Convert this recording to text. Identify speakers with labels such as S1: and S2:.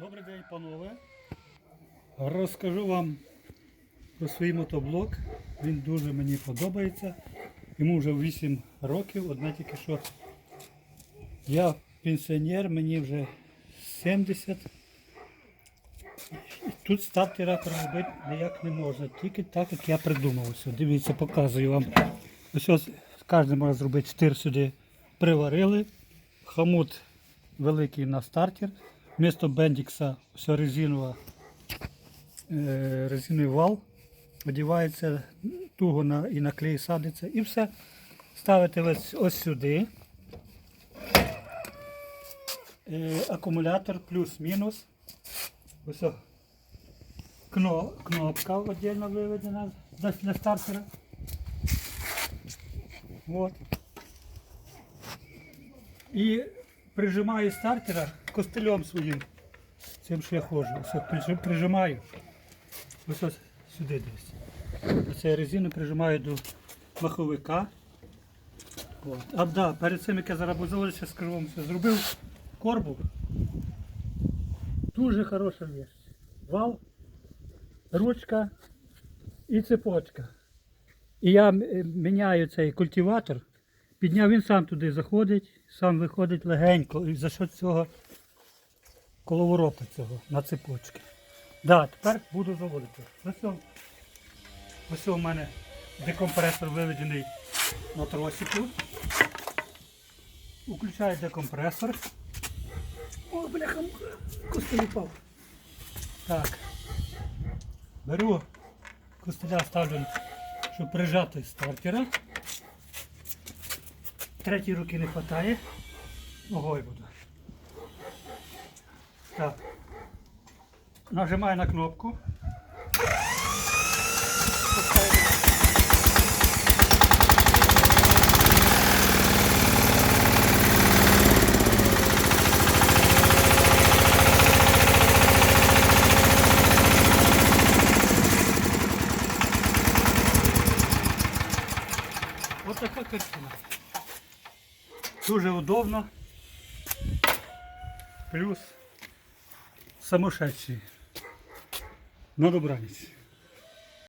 S1: Добрий день, панове. Розкажу вам про свій мотоблок. Він дуже мені подобається. Йому вже 8 років, одне тільки що я пенсіонер, мені вже 70. І Тут стартера переробити ніяк не можна, тільки так, як я придумав. Ось, дивіться, показую вам. Ось, ось кожен може зробити штир сюди приварили. Хомут великий на стартер. Вмісто бендікса все резинова, е, резиновий вал. Одівається туго на, і на клей садиться. І все. Ставите ось, ось сюди. Е, акумулятор плюс-мінус. Ось. Кно, кнопка віддільно виведена для, для стартера. Вот. І прижимаю стартера костелем своїм. Цим, що я ходжу. Ось прижимаю. Ось ось сюди десь. Оце резину прижимаю до маховика. От. А да, перед цим, як я зараз буду скажу вам, що зробив корбу. Дуже хороша річ. Вал, ручка і цепочка. І я е, міняю цей культиватор, підняв, він сам туди заходить, сам виходить легенько. І за що цього коловорота цього на цепочки. Да, тепер буду заводити. Ось, ось у мене декомпресор виведений на тросику. Включаю декомпресор. О, бляха, костель упав. Так. Беру костеля ставлю, щоб прижати стартера. Третьої руки не вистачає. Ногою буду. Так. Нажимаю на кнопку. Поставлю. Ось така картина. Дуже удобно. Плюс самошедший. На добраніч.